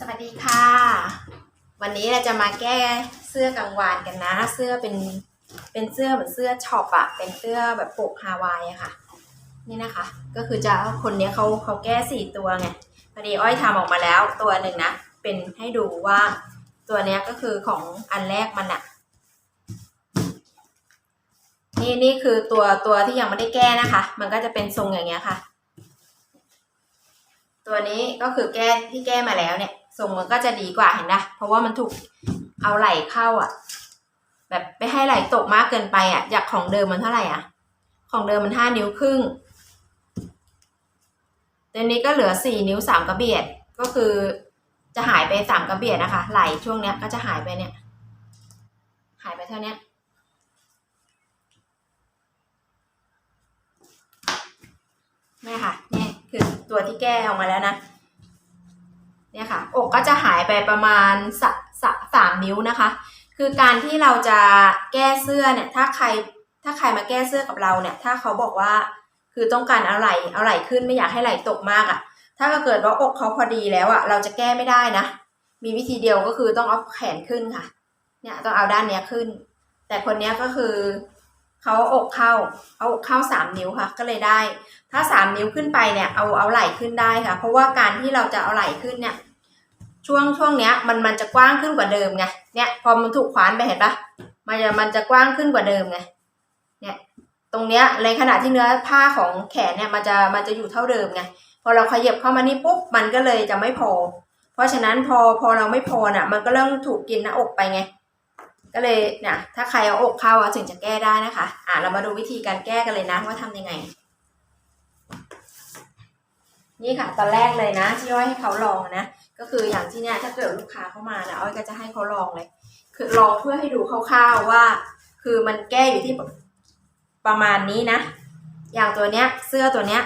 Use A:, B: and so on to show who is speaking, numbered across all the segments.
A: สวัสดีค่ะ วันนี้เราจะมาแก้เสื้อกลางวานกันนะ เสื้อเป็นเป็นเสื้อเหมือนเสื้อช็อปอะเป็นเสื้อแบบปกฮาวายอะค่ะ นี่นะคะ ก็คือจะคนนี้เขาเขาแก้สี่ตัวไงพอดีอ้อยทำออกมาแล้วตัวหนึ่งนะ เป็นให้ดูว่าตัวเนี้ยก็คือของอันแรกมันอะนี่นี่คือตัวตัวที่ยังไม่ได้แก้นะคะ มันก็จะเป็นทรงอย่างเงี้ยค่ะ ตัวนี้ก็คือแก้ที่แก้มาแล้วเนี่ย ทรงมันก็จะดีกว่าเห็นนะเพราะว่ามันถูกเอาไหลเข้าอะ แบบไม่ให้ไหลตกมากเกินไปอะจากของเดิมมันเท่าไหร่อะ ของเดิมมันห้านิ้วครึ่งตัวนี้ก็เหลือสี่นิ้วสามกระเบียดก็คือจะหายไปสามกระเบียดนะคะ ไหลช่วงเนี้ยก็จะหายไปเนี่ย หายไปเท่านี้นี่ค่ะนี่คือตัวที่แก้ออกมาแล้วนะ เนี่ยค่ะอกก็จะหายไปประมาณสสสามนิ้วนะคะ คือการที่เราจะแก้เสื้อเนี่ยถ้าใครถ้าใครมาแก้เสื้อกับเราเนี่ย ถ้าเขาบอกว่าคือต้องการเอาไหลเอาไหลขึ้นไม่อยากให้ไหลตกมากอะ่ะ ถ้าเกิดว่าอกเขาพอดีแล้วอะ่ะเราจะแก้ไม่ได้นะ มีวิธีเดียวก็คือต้องเอาแขนขึ้นค่ะ เนี่ยต้องเอาด้านเนี้ยขึ้น แต่คนเนี้ยก็คือ เขาอกเข้า เอาอกเข้าสามนิ้วค่ะ ก็เลยได้ ถ้าสามนิ้วขึ้นไปเนี่ยเอาเอาไหล่ขึ้นได้ค่ะ เพราะว่าการที่เราจะเอาไหล่ขึ้นเนี่ย ช่วงช่วงเนี้ยมันมันจะกว้างขึ้นกว่าเดิมไงเนี่ยพอมันถูกคว้านไปเห็นปะมันจะมันจะกว้างขึ้นกว่าเดิมไงเนี่ยตรงเนี้ยในขณะที่เนื้อผ้าของแขนเนี่ยมันจะมันจะอยู่เท่าเดิมไงพอเราขยับเข้ามานี่ปุ๊บมันก็เลยจะไม่พอ เพราะฉะนั้นพอพอเราไม่พอน่ะ มันก็เริ่มถูกกินหน้าอกไปไง ก็เลยเนี่ยถ้าใครเอาอกเข้าถึงจะแก้ได้นะคะ อะเรามาดูวิธีการแก้กันเลยนะว่าทำยังไง นี่ค่ะ ตอนแรกเลยนะ ที่อ้อยให้เขาลองนะ ก็คืออย่างที่เนี้ยถ้าเกิดลูกค้าเข้ามานะอ้อยก็จะให้เขาลองเลย คือลองเพื่อให้ดูคร่าวๆว่า คือมันแก้อยู่ที่ประมาณนี้นะ อย่างตัวเนี้ย เสื้อตัวเนี้ย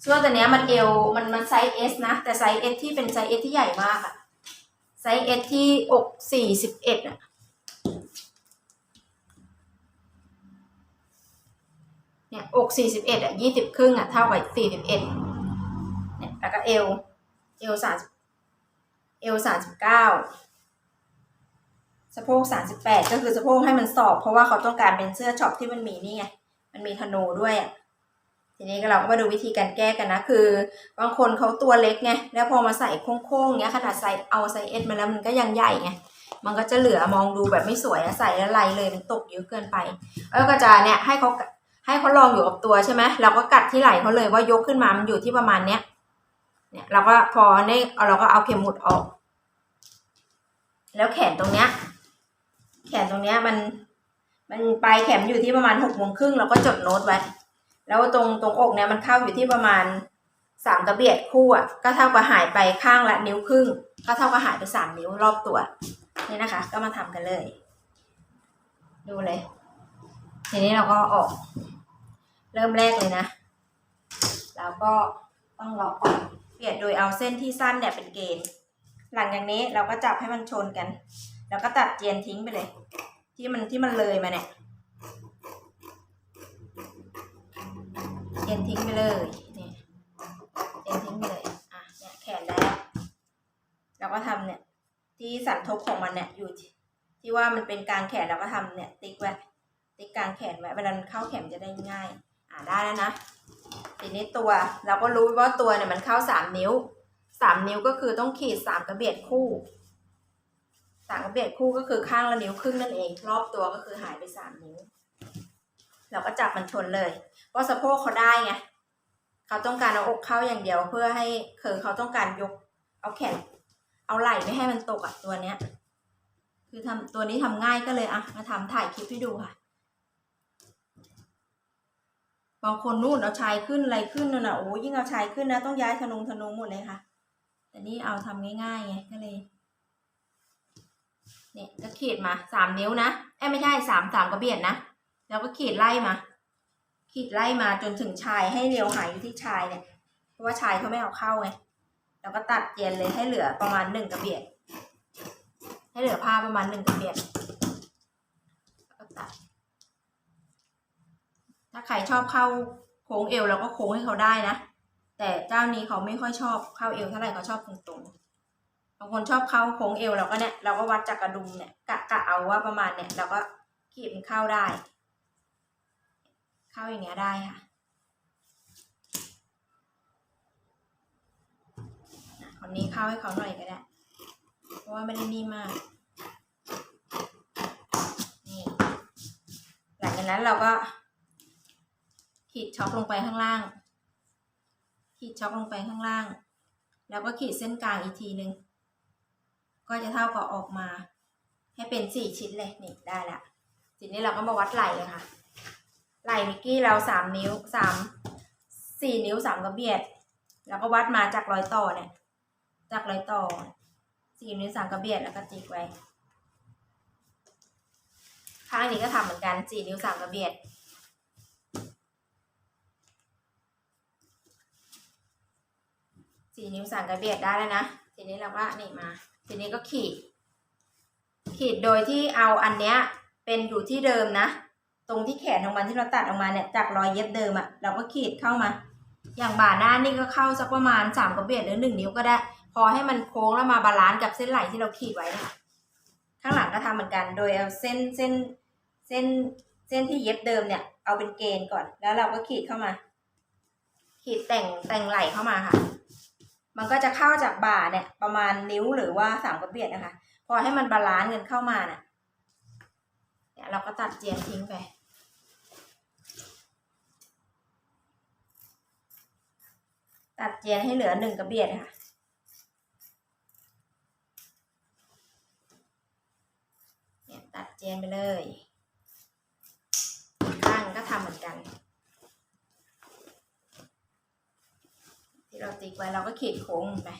A: เสื้อตัวเนี้ยมันเอวมันมันไซส์เอสนะ แต่ไซส์เอสที่เป็นไซส์เอสที่ใหญ่มากอะ ไซส์เอสที่อกสี่สิบเอ็ดอะเนี่ยอกสี่สิบเอ็ดอะยี่สิบครึ่งอะเท่ากับสี่สิบเอ็ดเนี่ยแล้วก็เอวเอวสามเอวสามสิบเก้าสะโพกสามสิบแปดก็คือสะโพกให้มันสอบ เพราะว่าเขาต้องการเป็นเสื้อช็อปที่มันมีนี่ไง มันมีธนูด้วยอะ ทีนี้เราก็มาดูวิธีการแก้กันนะ คือบางคนเขาตัวเล็กไงแล้วพอมาใส่โค้งๆเงี้ยขนาดใส่เอาไซส์เอสมาแล้วมันก็ยังใหญ่ไงมันก็จะเหลือมองดูแบบไม่สวยใส่แล้วไรเลยมันตกเยอะเกินไปแล้วก็จะเนี่ยให้เขาให้เขาลองอยู่กับตัวใช่ไหมเราก็กัดที่ไหล่เขาเลยว่ายกขึ้นมามันอยู่ที่ประมาณเนี้ยเนี่ยเราก็พอเนี่ยเราก็เอาเข็มหมุดออก แล้วแขนตรงเนี้ยแขนตรงเนี้ยมันมันปลายแขนอยู่ที่ประมาณหกโมงครึ่งเราก็จดโน้ตไว้ แล้วตรงตรงอกเนี้ยมันเข้าอยู่ที่ประมาณสามกระเบียดคู่อะก็เท่ากับหายไปข้างละนิ้วครึ่ง ก็เท่ากับหายไปสามนิ้วรอบตัวนี่นะคะ ก็มาทำกันเลย ดูเลย ทีนี้เราก็ออก เริ่มแรกเลยนะแล้วก็ต้องล็อกออกเปลี่ยนโดยเอาเส้นที่สั้นเนี่ยเป็นเกณฑ์หลังจากนี้เราก็จับให้มันชนกัน แล้วก็ตัดเจียนทิ้งไปเลย ที่มันที่มันเลยมาเนี่ย เจียนทิ้งไปเลยเนี่ยเจียนทิ้งไปเลย อะ เนี่ยแขนแล้วเราก็ทำเนี่ย ที่สันทบของมันเนี่ยอยู่ที่ว่ามันเป็นกลางแขนเราก็ทำเนี่ย ติ๊กไว้ ติ๊กกลางแขนไว้เวลามันเข้าแขนจะได้ง่าย อ่าได้แล้วนะ ทีนี้ตัวเราก็รู้ว่าตัวเนี่ยมันเข้าสามนิ้ว สามนิ้วก็คือต้องขีดสามกระเบียดคู่สามกระเบียดคู่ก็คือข้างละนิ้วครึ่งนั่นเอง รอบตัวก็คือหายไปสามนิ้ว เราก็จับมันชนเลยเพราะสะโพกเขาได้ไงเขาต้องการเอาอกเข้าอย่างเดียวเพื่อให้คือเขาต้องการยก เอาแขนเอาไหล่ไม่ให้มันตกอะตัวเนี้ย คือทำตัวนี้ทำง่ายก็เลยอะมาทำถ่ายคลิปให้ดูค่ะบางคนนู่นเอาชายขึ้นอะไรขึ้นนั่นน่ะโอ้ยิ่งเอาชายขึ้นนะต้องย้ายธนงธนูหมดเลยค่ะ แต่นี่เอาทำง่ายๆไงก็เลยเนี่ยก็ขีดมาสามนิ้วนะ เอ้ไม่ใช่สามสามกระเบียดนะ แล้วก็ขีดไล่มา ขีดไล่มาจนถึงชายให้เรียวหายอยู่ที่ชายเนี่ย เพราะว่าชายเขาไม่เอาเข้าไงแล้วก็ตัดเย็นเลยให้เหลือประมาณหนึ่งกระเบียด ให้เหลือผ้าประมาณหนึ่งกระเบียดแล้วก็ตัด ถ้าใครชอบเข้าโค้งเอวเราก็โค้งให้เขาได้นะ แต่เจ้านี้เขาไม่ค่อยชอบเข้าเอวเท่าไหร่เขาชอบตรงๆบางคนชอบเข้าโค้งเอวเราก็เนี่ยเราก็วัดจากกระดุมเนี่ยกะกะเอาว่าประมาณเนี่ยเราก็ขีดมันเข้าได้ เข้าอย่างเงี้ยได้ค่ะอะคนนี้เข้าให้เขาหน่อยก็ได้ เพราะว่าไม่ได้นิ่มาก นี่หลังจากนั้นเราก็ขีดช็อปลงไปข้างล่าง ขีดช็อปลงไปข้างล่าง แล้วก็ขีดเส้นกลางอีกทีหนึ่ง ก็จะเท่ากับออกมา ให้เป็นสี่ชิ้นเลย นี่ได้ละทีนี้เราก็มาวัดไหล่เลยค่ะ ไหล่มิกกี้เราสามนิ้วสามสี่นิ้วสามกระเบียด แล้วก็วัดมาจากรอยต่อเนี่ย จากรอยต่อสี่นิ้วสามกระเบียดแล้วก็จิกไว้ ข้างนี้ก็ทำเหมือนกันสี่นิ้วสามกระเบียดสี่นิ้วสามกระเบียดได้แล้วนะทีนี้เราก็นี่มา ทีนี้ก็ขีด ขีดโดยที่เอาอันเนี้ยเป็นอยู่ที่เดิมนะ ตรงที่แขนของมันที่เราตัดออกมาเนี่ยจากรอยเย็บเดิมอะเราก็ขีดเข้ามา อย่างบ่าหน้านี่ก็เข้าสักประมาณสามกระเบียดหรือหนึ่งนิ้วก็ได้ พอให้มันโค้งแล้วมาบาลานซ์กับเส้นไหล่ที่เราขีดไว้ข้างหลังก็ทำเหมือนกัน โดยเอาเส้นเส้นเส้นเส้นที่เย็บเดิมเนี่ยเอาเป็นเกณฑ์ก่อน แล้วเราก็ขีดเข้ามา ขีดแต่งแต่งไหล่เข้ามาค่ะ มันก็จะเข้าจากบ่าเนี่ย ประมาณนิ้วหรือว่าสามกระเบียดนะคะ พอให้มันบาลานซ์กันเข้ามานี่ยเนี่ยเราก็ตัดเจียนทิ้งไป ตัดเจียนให้เหลือหนึ่งกระเบียดค่ะ เนี่ยตัดเจียนไปเลยข้างก็ทำเหมือนกัน ที่เราติ๊กไว้เราก็ขีดโค้งไป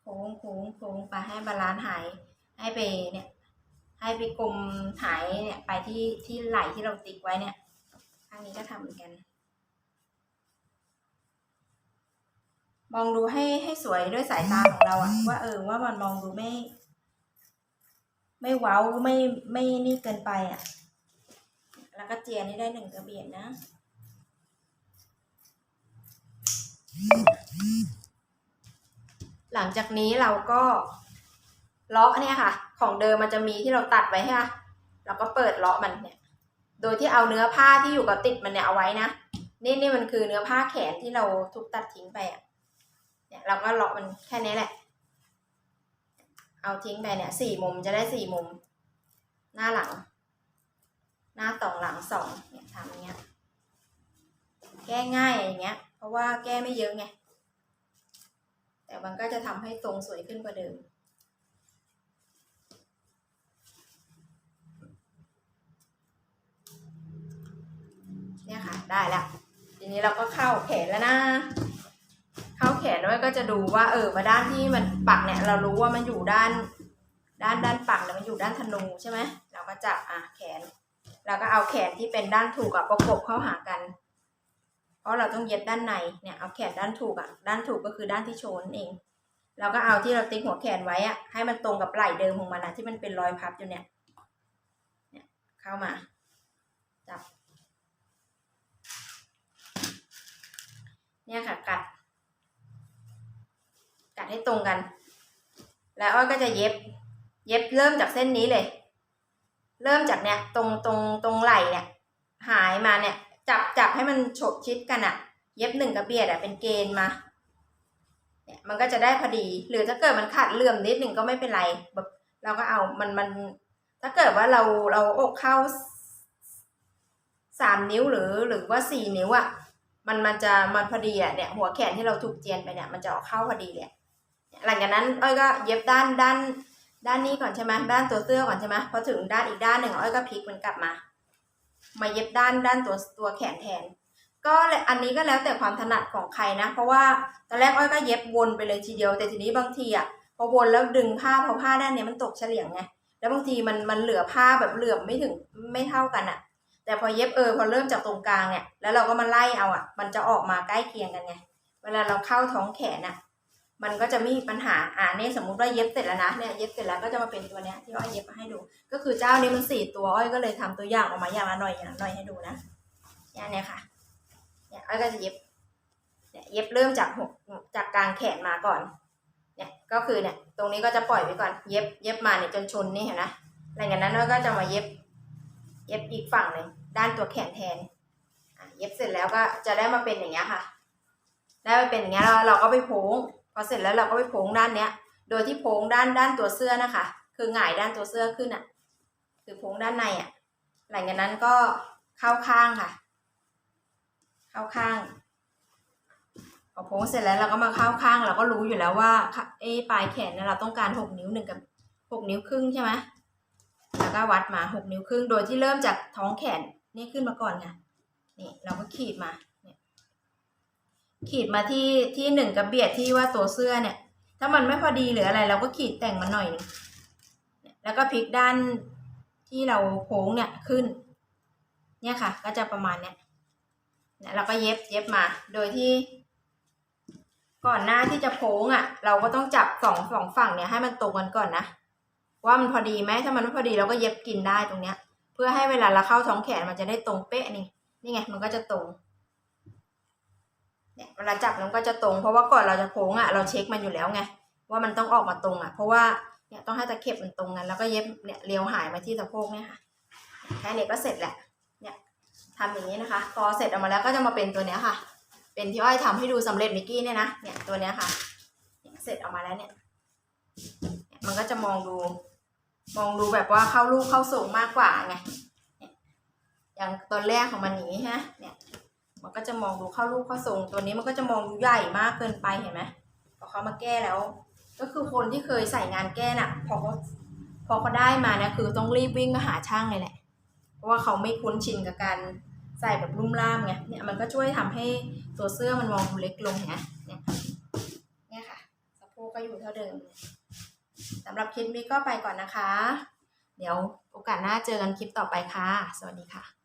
A: โค้งโค้งโค้งไปให้บาลานซ์หาย ให้ไปเนี่ย ให้ไปกลมหายเนี่ยไปที่ที่ไหล่ที่เราติ๊กไว้เนี่ยข้างนี้ก็ทำเหมือนกัน มองดูให้ให้สวยด้วยสายตาของเราอะว่าเออว่ามันมองดูไม่ ไม่เว้าไม่ไม่นี่เกินไปอะแล้วก็เจียนให้ได้หนึ่งกระเบียดนะหลังจากนี้เราก็เลาะเนี่ยค่ะ ของเดิมมันจะมีที่เราตัดไว้ค่ะเราก็เปิดเลาะมันเนี่ย โดยที่เอาเนื้อผ้าที่อยู่กับติดมันเนี่ยเอาไว้นะนี่นี่มันคือเนื้อผ้าแขนที่เราทุบตัดทิ้งไปอะ เนี่ยเราก็เลาะมันแค่นี้แหละ เอาทิ้งไปเนี่ยสี่มุมจะได้สี่มุม หน้าหลัง หน้าสองหลังสองเนี่ยทำอย่างเงี้ย แก้ง่ายอย่างเงี้ย เพราะว่าแก้ไม่เยอะไง แต่มันก็จะทำให้ทรงสวยขึ้นกว่าเดิมเนี่ยค่ะ ได้แล้วทีนี้เราก็เข้าแขนแล้วนะ เข้าแขนด้วยก็จะดูว่าเออมาด้านที่มันปักเนี่ยเรารู้ว่ามันอยู่ด้าน ด้านด้านปักเนี่ยมันอยู่ด้านธนูใช่ไหมเราก็จับอะแขน เราก็เอาแขนที่เป็นด้านถูกกับประกบเข้าหากัน เพราะเราต้องเย็บด้านในเนี่ยเอาแขนด้านถูกอะด้านถูกก็คือด้านที่โชนเองเราก็เอาที่เราติ๊กหัวแขนไว้อะให้มันตรงกับไหล่เดิมของมันนะที่มันเป็นรอยพับอยู่เนี่ยเนี่ยเข้ามาจับเนี่ยค่ะกัด ให้ตรงกัน แล้วอ้อยก็จะเย็บ เย็บเริ่มจากเส้นนี้เลย เริ่มจากเนี่ยตรงตรงตรงไหล่เนี่ย หายมาเนี่ย จับจับให้มันฉกชิดกันอะเย็บหนึ่งกระเบียดอะเป็นเกณฑ์มาเนี่ยมันก็จะได้พอดี หรือถ้าเกิดมันขาดเลื่อมนิดหนึ่งก็ไม่เป็นไรแบบเราก็เอามันมัน ถ้าเกิดว่าเราเราอกเข้าสามนิ้วหรือหรือว่าสี่นิ้วอะมันมันจะมันพอดีอะเนี่ยหัวแขนที่เราถูกเจียนไปเนี่ยมันจะออกเข้าพอดีเลย หลังจากนั้นอ้อยก็เย็บด้านด้าน ด้านนี้ก่อนใช่ไหมด้านตัวเสื้อก่อนใช่ไหมพอถึงด้านอีกด้านหนึ่งอ้อยก็พลิกมันกลับมา มาเย็บด้านด้านตัวตัวแขนแทน ก็อันนี้ก็แล้วแต่ความถนัดของใครนะ เพราะว่าตอนแรกอ้อยก็เย็บวนไปเลยทีเดียว แต่ทีนี้บางทีอะพอวนแล้วดึงผ้าพอผ้าด้านนี้มันตกเฉลี่ยงไงแล้วบางทีมันมันเหลือผ้าแบบเหลื่อมไม่ถึงไม่เท่ากันอะ แต่พอเย็บเออพอเริ่มจากตรงกลางเนี่ยแล้วเราก็มาไล่เอาอะ มันจะออกมาใกล้เคียงกันไงเวลาเราเข้าท้องแขนอะ มันก็จะไม่มีปัญหา อ่าเนี่ยสมมุติว่าเย็บเสร็จแล้วนะ เนี่ยเย็บเสร็จแล้วก็จะมาเป็นตัวเนี้ยที่อ้อยเย็บมาให้ดู ก็คือเจ้านี้มันสี่ตัวอ้อยก็เลยทำตัวอย่างออกมาอย่างละหน่อยอย่างละหน่อยให้ดูนะอย่างเนี้ยค่ะ เนี่ยอ้อยก็จะเย็บ เนี่ยเย็บเริ่มจากหกจากกลางแขนมาก่อน เนี่ยก็คือเนี่ยตรงนี้ก็จะปล่อยไว้ก่อน เย็บเย็บมาเนี่ยจนชนนี่เห็นนะหลังจากนั้นเราก็จะมาเย็บ เย็บอีกฝั่งหนึ่งด้านตัวแขนแทนอะเย็บเสร็จแล้วก็จะได้มาเป็นอย่างเงี้ยค่ะ ได้มาเป็นอย่างเงี้ยเราก็ไปโพง พอเสร็จแล้วเราก็ไปโพงด้านเนี้ย โดยที่โพงด้านด้านตัวเสื้อนะคะ คือหงายด้านตัวเสื้อขึ้นอะ คือโพงด้านในอะ หลังจากนั้นก็เข้าข้างค่ะ เข้าข้างพอโพงเสร็จแล้วเราก็มาเข้าข้างเราก็รู้อยู่แล้วว่าเอ้ปลายแขนเนี่ยเราต้องการหกนิ้วหนึ่งกับหกนิ้วครึ่งใช่ไหมแล้วก็วัดมาหกนิ้วครึ่ง โดยที่เริ่มจากท้องแขนนี่ขึ้นมาก่อนค่ะนี่เราก็ขีดมา ขีดมาที่ที่หนึ่งกับเบียดที่ว่าตัวเสื้อเนี่ย ถ้ามันไม่พอดีหรืออะไร เราก็ขีดแต่งมาหน่อยนึงแล้วก็พลิกด้านที่เราโค้งเนี่ยขึ้น เนี่ยค่ะ ก็จะประมาณเนี้ยเนี่ยเราก็เย็บเย็บมา โดยที่ ก่อนหน้าที่จะโค้งอะ เราก็ต้องจับสองสองฝั่งเนี่ยให้มันตรงกันก่อนนะว่ามันพอดีไหมถ้ามันไม่พอดีเราก็เย็บกินได้ตรงเนี้ย เพื่อให้เวลาเราเข้าท้องแขนมันจะได้ตรงเป๊ะนี่นี่ไง มันก็จะตรง เนี่ยเวลาจับมันก็จะตรง เพราะว่าก่อนเราจะโค้งอะเราเช็คมันอยู่แล้วไงว่ามันต้องออกมาตรงอะ เพราะว่าเนี่ยต้องให้ตะเข็บมันตรงกันแล้วก็เย็บเนี่ยเลี้ยวหายมาที่สะโพกเนี่ยค่ะแค่นี้ก็เสร็จแหละเนี่ยทำอย่างนี้นะคะพอเสร็จออกมาแล้วก็จะมาเป็นตัวเนี้ยค่ะ เป็นที่อ้อยทำให้ดูสำเร็จมิกกี้เนี่ยนะเนี่ยตัวเนี้ยค่ะเสร็จออกมาแล้วเนี่ยเนี่ยมันก็จะมองดู มองดูแบบว่าเข้าลูกเข้าส่งมากกว่าไงอย่างตอนแรกของมันนี้ฮะเนี่ย มันก็จะมองดูเข้าลูกเข้าส่งตัวนี้มันก็จะมองดูใหญ่มากเกินไปเห็นไหมพอเขามาแก้แล้ว ก็คือคนที่เคยใส่งานแก้น่ะ พอเขาพอเขาได้มาเนี่ยคือต้องรีบวิ่งมาหาช่างเลยแหละ เพราะว่าเขาไม่คุ้นชินกับการใส่แบบลุ่มล่ามไงเนี่ยมันก็ช่วยทำให้ตัวเสื้อมันมองดูเล็กลงนะเนี่ยเนี่ยค่ะสะโพกก็อยู่เท่าเดิมสำหรับคลิปนี้ก็ไปก่อนนะคะ เดี๋ยวโอกาสหน้าเจอกันคลิปต่อไปค่ะ สวัสดีค่ะ